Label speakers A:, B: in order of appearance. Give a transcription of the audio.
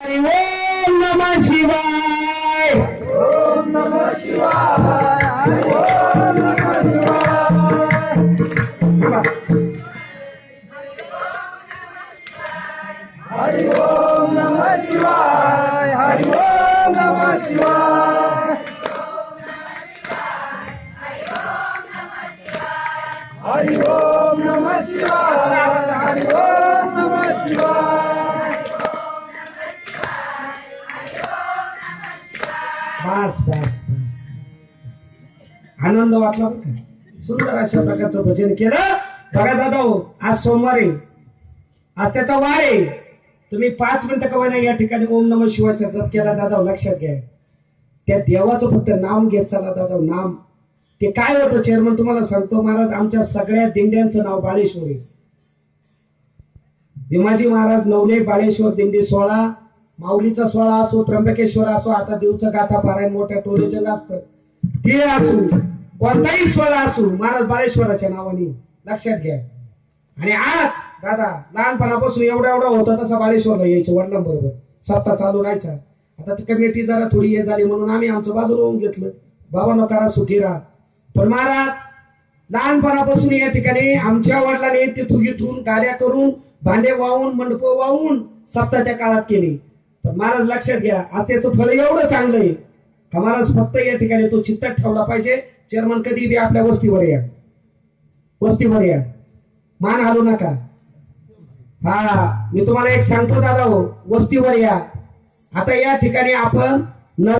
A: हरि ओम नमः शिवाय
B: ओम नमः शिवाय ओम नमः शिवाय हरि ओम नमः शिवाय हरि ओम नमः शिवाय हरि ओम नमः शिवाय हरि ओम
A: बस बस बस आनंद वाटला बरं का? सुंदर अशा प्रकारचं भजन केलं. बघा दादा हो आज सोमवार आहे. आज त्याचा वार आहे. तुम्ही पाच मिनिटं का नाही या ठिकाणी ओम नम शिवाचा जप केला दादा हो, लक्षात घ्या. त्या देवाचं फक्त नाम घेत चला दादा हो, नाम. ते काय होतं चेअरमन तुम्हाला सांगतो महाराज आमच्या सगळ्या दिंड्यांचं नाव बाळेश्वर आहे. भीमाजी महाराज नवले बाळेश्वर दिंडी सोळा माऊलीचा सोहळा असो त्र्यंबकेश्वर असो आता देवचं गाथा पारायण मोठ्या टोळेजंग असतं. ते असो कोणताही सोहळा असो महाराज बाळेश्वराच्या नावाने लक्षात घ्या. आणि आज दादा लहानपणापासून एवढा एवढा होता तसा बाळेश्वरला यायचे वडिलांबरोबर सप्ताह चालू राहायचा. आता ती कमिटी जरा थोडी हे झाली म्हणून आम्ही आमचं बाजूला होऊन घेतलं. बाबा नकारा सुखी राहा. पण महाराज लहानपणापासून या ठिकाणी आमच्या वडिलांनी तिथून इथून कार्या करून भांडे वाहून मंडप वाहून सप्ताह त्या काळात केली. महाराज लक्षात घ्या आज त्याचं फळ एवढं चांगलं आहे. का महाराज फक्त या ठिकाणी तो चित्तात ठेवला पाहिजे. चेअरमन कधी बी आपल्या वस्तीवर या. वस्तीवर या. मान हलू नका. हा मी तुम्हाला एक सांगतो दादा हो वस्तीवर या. आता या ठिकाणी आपण